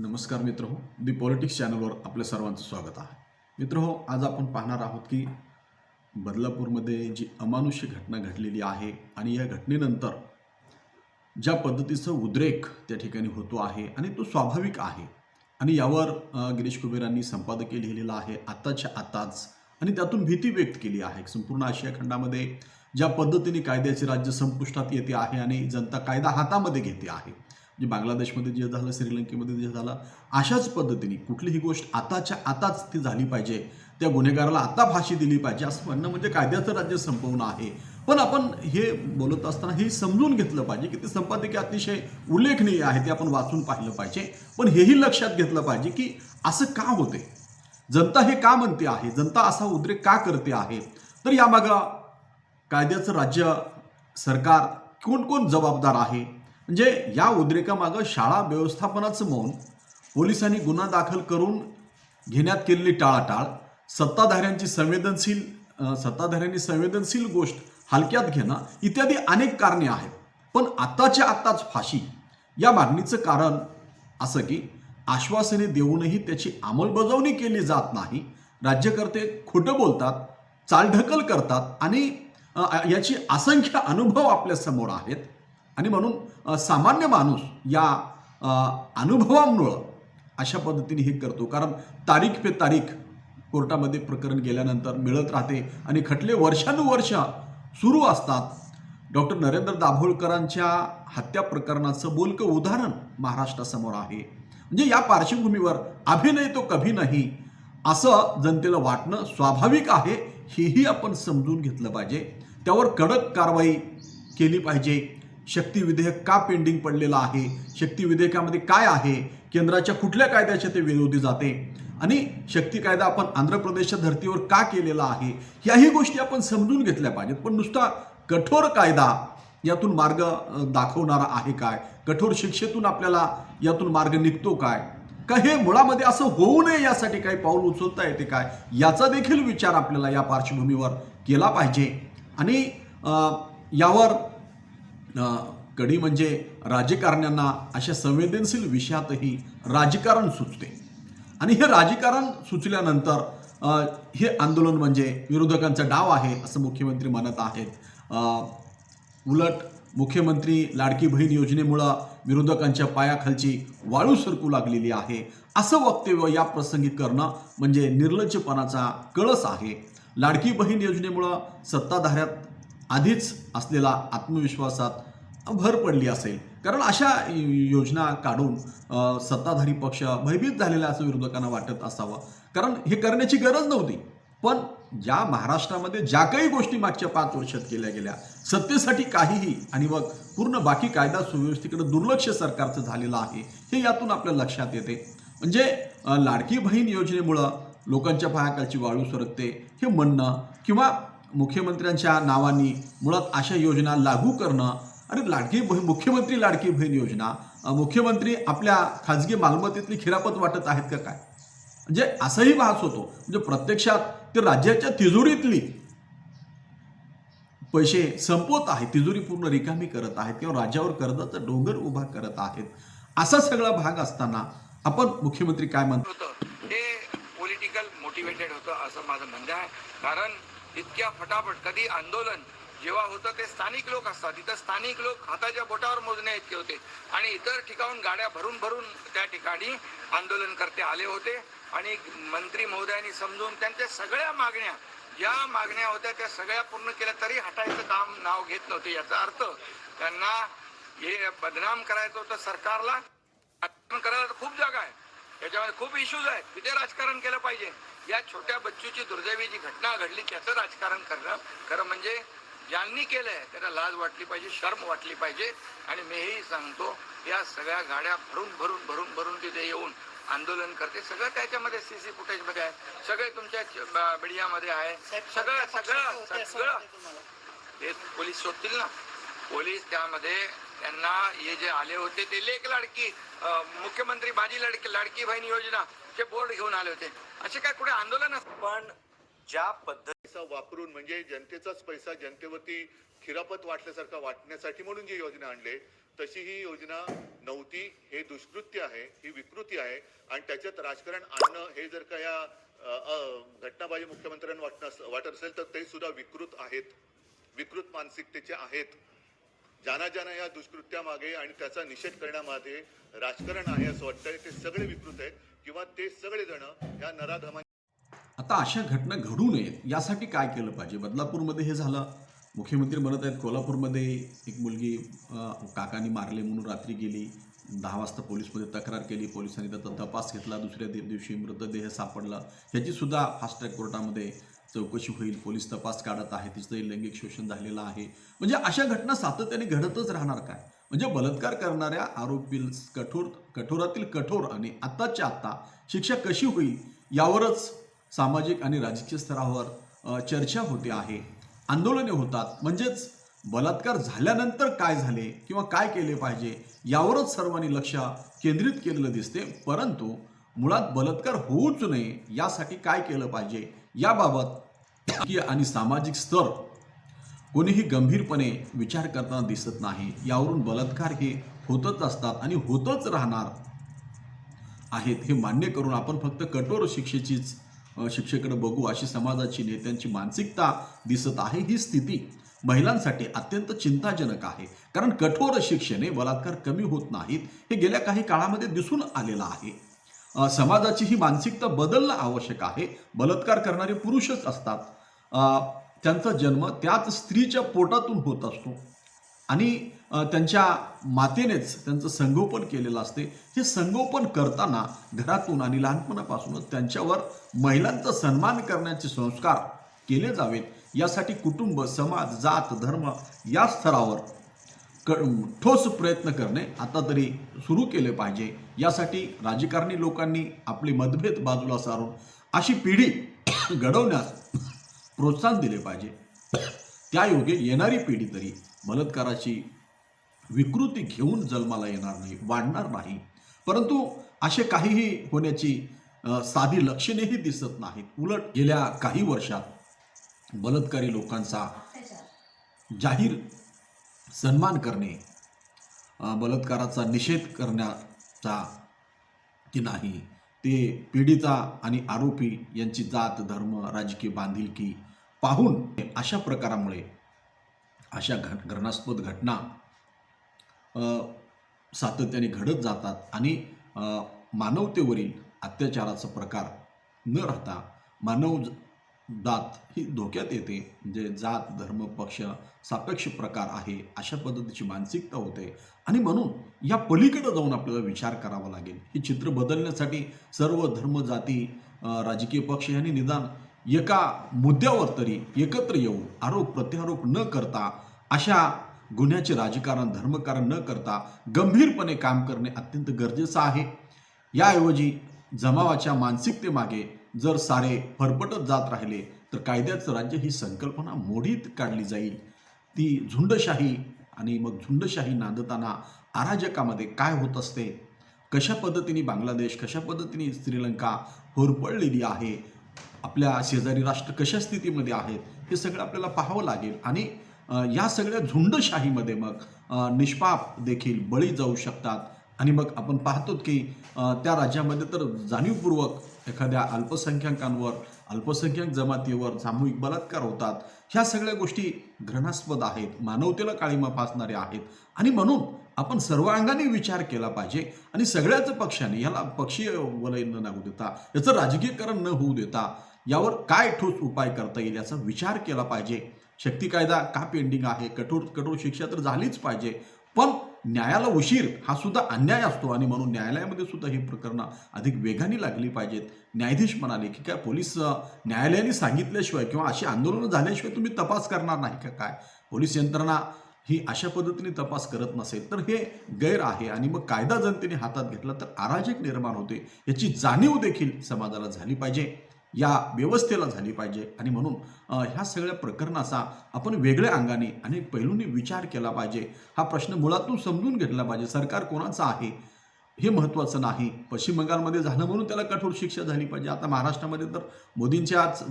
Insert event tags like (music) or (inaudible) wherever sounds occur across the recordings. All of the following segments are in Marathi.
नमस्कार मित्र हो दी पॉलिटिक्स चॅनलवर आपल्या सर्वांचं स्वागत आहे. मित्र हो आज आपण पाहणार आहोत की बदलापूरमध्ये जी अमानुष्य घटना घडलेली आहे आणि या घटनेनंतर ज्या पद्धतीचं उद्रेक त्या ठिकाणी होतो आहे आणि तो स्वाभाविक आहे. आणि यावर गिरीश कुबेरांनी संपादकीय लिहिलेलं आहे आत्ताच्या आत्ताच. आणि त्यातून भीती व्यक्त केली आहे. संपूर्ण आशिया खंडामध्ये ज्या पद्धतीने कायद्याचे राज्य संपुष्टात येते आहे आणि जनता कायदा हातामध्ये घेते आहे. जे बांगलादेशमध्ये जे झालं श्रीलंकेमध्ये जे झालं अशाच पद्धतीने कुठलीही गोष्ट आताच्या आताच ती झाली पाहिजे त्या गुन्हेगाराला आता फाशी दिली पाहिजे असं म्हणणं म्हणजे कायद्याचं राज्य संपवणं आहे. पण आपण हे बोलत असताना हे समजून घेतलं पाहिजे की ते संपादकीय अतिशय उल्लेखनीय आहे ते आपण वाचून पाहिलं पाहिजे. पण हेही लक्षात घेतलं पाहिजे की असं का होते जनता हे का म्हणते आहे? जनता असा उद्रेक का करते आहे? तर यामागं कायद्याचं राज्य सरकार कोण कोण जबाबदार आहे? म्हणजे या उद्रेकामागं शाळा व्यवस्थापनाचं मौन पोलिसांनी गुन्हा दाखल करून घेण्यात केलेली टाळाटाळ सत्ताधाऱ्यांची संवेदनशील सत्ताधाऱ्यांनी संवेदनशील गोष्ट हलक्यात घेणं इत्यादी अनेक कारणे आहेत. पण आत्ताच्या आत्ताच फाशी या मागणीचं कारण असं की आश्वासने देऊनही त्याची अंमलबजावणी केली जात नाही. राज्यकर्ते खोटं बोलतात चालढकल करतात आणि याची असंख्य अनुभव आपल्यासमोर आहेत. आणि म्हणून सामान्य माणूस या अनुभवामुळं अशा पद्धतीने हे करतो. कारण तारीख पे तारीख कोर्टामध्ये प्रकरण गेल्यानंतर मिळत राहते आणि खटले वर्षानुवर्ष सुरू असतात. डॉक्टर नरेंद्र दाभोळकरांच्या हत्या प्रकरणाचं बोलकं उदाहरण महाराष्ट्रासमोर आहे. म्हणजे या पार्श्वभूमीवर अभिनय तो कभी नाही असं जनतेला वाटणं स्वाभाविक आहे हेही आपण समजून घेतलं पाहिजे. त्यावर कडक कारवाई केली पाहिजे. शक्ती विधेयक का पेंडिंग पडलेलं आहे? शक्ती विधेयकामध्ये काय आहे? केंद्राच्या कुठल्या कायद्याच्या ते विरोधी जाते? आणि शक्ती कायदा आपण आंध्र प्रदेशच्या धर्तीवर का केलेला आहे? याही गोष्टी आपण समजून घेतल्या पाहिजेत. पण नुसता कठोर कायदा यातून मार्ग दाखवणारा आहे काय? कठोर शिक्षेतून आपल्याला यातून मार्ग निघतो काय? का हे मुळामध्ये असं होऊ नये यासाठी काही पाऊल उचलता येते काय? याचा देखील विचार आपल्याला या पार्श्वभूमीवर केला पाहिजे. आणि यावर कडी म्हणजे राजकारण्यांना अशा संवेदनशील विषयातही राजकारण सुचते. आणि हे राजकारण सुचल्यानंतर हे आंदोलन म्हणजे विरोधकांचा डाव आहे असं मुख्यमंत्री म्हणत आहेत. उलट मुख्यमंत्री लाडकी बहीण योजनेमुळं विरोधकांच्या पायाखालची वाळू सरकू लागलेली आहे. असं वक्तव्य या प्रसंगी करणं म्हणजे निर्लज्जपणाचा कळस आहे. लाडकी बहीण योजनेमुळं सत्ताधाऱ्यात आधीच असलेला आत्मविश्वासात भर पडली असेल. कारण अशा योजना काढून सत्ताधारी पक्ष भयभीत झालेला असं विरोधकांना वाटत असावं. कारण हे करण्याची गरज नव्हती. पण ज्या महाराष्ट्रामध्ये ज्या काही गोष्टी मागच्या पाच वर्षात केल्या गेल्या सत्तेसाठी काहीही आणि मग पूर्ण बाकी कायदा सुव्यवस्थेकडे दुर्लक्ष सरकारचं झालेलं आहे हे यातून आपल्या लक्षात येते. म्हणजे लाडकी बहीण योजनेमुळं लोकांच्या पायाकालची वाळू सरकते हे म्हणणं किंवा मुख्यमंत्र्यांच्या नावानी मुळात अशा योजना लागू करणं आणि लाडकी बहीण मुख्यमंत्री लाडकी बहीण योजना मुख्यमंत्री आपल्या खाजगी मालमत्तेतली खिरापत वाटत आहेत का काय? म्हणजे असाही भास होतो. म्हणजे प्रत्यक्षात ते राज्याच्या तिजोरीतली पैसे संपवत आहेत तिजोरी पूर्ण रिकामी करत आहेत किंवा राज्यावर कर्जाचा डोंगर उभा करत आहेत. असा सगळा भाग असताना आपण मुख्यमंत्री काय म्हणतात ते पॉलिटिकल मोटिवेटेड होतं असं माझं म्हणणं आहे. कारण इतक्या फटाफट कधी आंदोलन जेव्हा होतं ते स्थानिक लोक असतात. तिथं स्थानिक लोक हाताच्या बोटावर मोजण्या इतके होते. आणि इतर ठिकाणून गाड्या भरून भरून त्या ठिकाणी आंदोलन करते आले होते. आणि मंत्री महोदयांनी समजून त्यांच्या सगळ्या मागण्या ज्या मागण्या होत्या त्या सगळ्या पूर्ण केल्या तरी हटायचं काम नाव घेत नव्हते. याचा अर्थ त्यांना हे बदनाम करायचं होतं सरकारला. करायला तर खूप जागा आहे. त्याच्यामध्ये खूप इश्यूज आहेत. तिथे राजकारण केलं पाहिजे. या छोट्या बच्चूची दुर्दैवी जी घटना घडली त्याचं राजकारण करणं खरं म्हणजे ज्यांनी केलंय त्याला लाज वाटली पाहिजे शर्म वाटली पाहिजे. आणि मीही सांगतो या सगळ्या गाड्या भरून भरून भरून भरून तिथे येऊन आंदोलन करते. सगळं त्याच्यामध्ये सीसी फुटेजमध्ये आहे. सगळे तुमच्या मीडियामध्ये आहे. सगळं सगळं सगळं. ते पोलीस शोधतील ना. पोलीस त्यामध्ये त्यांना हे जे आले होते ते लेख लाडकी मुख्यमंत्री बाजी लाडकी लाडकी बहीण योजना चे बोर्ड घेऊन आले होते. असे काय कुठे आंदोलन पण ज्या पद्धतीचा वापरून म्हणजे जनतेचाच पैसा जनतेवरती खिरापत वाटल्यासारखा वाटण्यासाठी म्हणून जी योजना आणले तशी ही योजना नव्हती. हे दुष्कृत्य आहे ही विकृती आहे. आणि त्याच्यात राजकारण आणणं हे जर का या घटनाबाजी मुख्यमंत्र्यांना वाटणं वाटत असेल तर ते सुद्धा विकृत आहेत. विकृत मानसिकतेचे आहेत. ज्यांना ज्यांना या दुष्कृत्यामागे आणि त्याचा निषेध करण्यामध्ये राजकारण आहे असं वाटतंय. ते सगळे विकृत आहेत. किंवा ते सगळे जण या नराधमा आता अशा घटना घडू नयेत यासाठी काय केलं पाहिजे? बदलापूरमध्ये हे झालं. मुख्यमंत्री म्हणत आहेत कोल्हापूरमध्ये एक मुलगी काकानी काकांनी मारले म्हणून रात्री गेली. दहा वाजता पोलीसमध्ये तक्रार केली. पोलिसांनी त्याचा तपास घेतला. दुसऱ्या दिवशी मृतदेह सापडला. ह्याची सुद्धा फास्ट ट्रॅक कोर्टामध्ये चौकशी होईल पोलीस तपास काढत आहे तिचं लैंगिक शोषण झालेलं आहे. म्हणजे अशा घटना सातत्याने घडतच राहणार काय? म्हणजे बलात्कार करणाऱ्या आरोपी कठोर कठोरातील कठोर आणि आत्ताच्या आत्ता शिक्षा कशी होईल यावरच सामाजिक आणि राजकीय स्तरावर चर्चा होते आहे. आंदोलने होतात. म्हणजेच बलात्कार झाल्यानंतर काय झाले किंवा काय केले पाहिजे यावरच सर्वांनी लक्ष केंद्रित केलेलं दिसते. परंतु मुळात बलात्कार होऊच नये यासाठी काय केलं पाहिजे? याबाबत राजकीय आणि सामाजिक स्तर कोणीही गंभीरपणे विचार करताना दिसत नाही. यावरून बलात्कार हे होतच असतात आणि होतच राहणार आहेत हे मान्य करून आपण फक्त कठोर शिक्षेचीच शिक्षेकडे बघू अशी समाजाची नेत्यांची मानसिकता दिसत आहे ही स्थिती महिलांसाठी अत्यंत चिंताजनक आहे. कारण कठोर शिक्षेने बलात्कार कमी होत नाहीत हे गेल्या काही काळामध्ये दिसून आलेलं आहे. समाजाची ही मानसिकता बदलणं आवश्यक आहे. बलात्कार करणारे पुरुषच असतात. त्यांचा जन्म त्याच स्त्रीच्या पोटातून होत असतो. आणि त्यांच्या मातेनेच त्यांचं संगोपन केलेलं असते. हे संगोपन करताना घरातून आणि लहानपणापासूनच त्यांच्यावर महिलांचा सन्मान करण्याचे संस्कार केले जावेत. यासाठी कुटुंब समाज जात धर्म या स्तरावर क ठोस प्रयत्न करणे आता तरी सुरू केले पाहिजे. यासाठी राजकारणी लोकांनी आपले मतभेद बाजूला सारून अशी पिढी (coughs) घडवण्यास प्रोत्साहन दिले पाहिजे. त्यायोगे येणारी पिढी तरी बलात्काराची विकृती घेऊन जन्माला येणार नाही वाढणार नाही. परंतु असे काहीही होण्याची साधी लक्षणेही दिसत नाहीत. उलट गेल्या काही वर्षात बलात्कारी लोकांचा जाहीर सन्मान करणे बलात्काराचा निषेध करण्याचा की नाही ते पीडिता आणि आरोपी यांची जात धर्म राजकीय बांधिलकी पाहून अशा प्रकारामुळे अशा घट घटनास्पद घटना सातत्याने घडत जातात आणि मानवतेवरील अत्याचाराचा प्रकार न राहता मानव दात ही धोक्यात येते जे जात धर्म पक्ष सापेक्ष प्रकार आहे अशा पद्धतीची मानसिकता होते. आणि म्हणून या पलीकडे जाऊन आपल्याला विचार करावा लागेल. हे चित्र बदलण्यासाठी सर्व धर्म जाती राजकीय पक्ष यांनी निदान एका मुद्द्यावर तरी एकत्र येऊन आरोप प्रत्यारोप न करता अशा गुन्ह्याचे राजकारण धर्मकारण न करता गंभीरपणे काम करणे अत्यंत गरजेचं आहे. याऐवजी जमावाच्या मानसिकतेमागे जर सारे फरफटत जात राहिले तर कायद्याचं राज्य ही संकल्पना मोडीत काढली जाईल. ती झुंडशाही आणि मग झुंडशाही नांदताना अराजकामध्ये काय होत असते? कशा पद्धतीने बांगलादेश कशा पद्धतीने श्रीलंका होरपळलेली आहे? आपल्या शेजारी राष्ट्र कशा स्थितीमध्ये आहेत? हे सगळं आपल्याला पाहावं लागेल. आणि या सगळ्या झुंडशाहीमध्ये मग निष्पाप देखील बळी जाऊ शकतात. आणि मग आपण पाहतो की त्या राज्यामध्ये तर जाणीवपूर्वक एखाद्या अल्पसंख्याकांवर अल्पसंख्याक जमातीवर सामूहिक बलात्कार होतात. ह्या सगळ्या गोष्टी घृणास्पद आहेत मानवतेला काळीमा फासणाऱ्या आहेत. आणि म्हणून आपण सर्वांगाने विचार केला पाहिजे आणि सगळ्याच पक्षाने याला पक्षीय वलय न लागू देता याचं राजकीयकरण न होऊ देता यावर काय ठोस उपाय करता येईल याचा विचार केला पाहिजे. शक्ती कायदा का पेंडिंग आहे कठोर कठोर शिक्षा तर झालीच पाहिजे. पण न्यायाला उशीर हा सुद्धा अन्याय असतो आणि म्हणून न्यायालयामध्ये सुद्धा ही प्रकरणं अधिक वेगाने लागली पाहिजेत. न्यायाधीश म्हणाले की काय पोलीस न्यायालयाने सांगितल्याशिवाय किंवा अशी आंदोलनं झाल्याशिवाय तुम्ही तपास करणार नाही का काय? पोलीस यंत्रणा ही अशा पद्धतीने तपास करत नसेल तर हे गैर आहे आणि मग कायदा जनतेने हातात घेतला तर अराजक निर्माण होते. याची जाणीव देखील समाजाला झाली पाहिजे. या व्यवस्थेला झाली पाहिजे. आणि म्हणून ह्या सगळ्या प्रकरणाचा आपण वेगळ्या अंगाने अनेक पैलूंनी विचार केला पाहिजे. हा प्रश्न मुळातून समजून घेतला पाहिजे. सरकार कोणाचं आहे? हे महत्त्वाचं नाही. पश्चिम बंगालमध्ये झालं म्हणून त्याला कठोर शिक्षा झाली पाहिजे. आता महाराष्ट्रामध्ये तर मोदींचे आज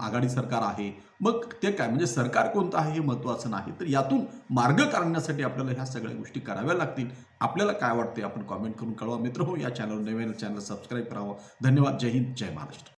आघाडी सरकार आहे. मग ते काय? म्हणजे सरकार कोणतं आहे हे महत्त्वाचं नाही. तर यातून मार्ग काढण्यासाठी आपल्याला ह्या सगळ्या गोष्टी कराव्या लागतील. आपल्याला काय वाटते आपण कॉमेंट करून कळवा. मित्र हो या चॅनल नवीन चॅनल सबस्क्राईब करावं. धन्यवाद. जय हिंद. जय महाराष्ट्र.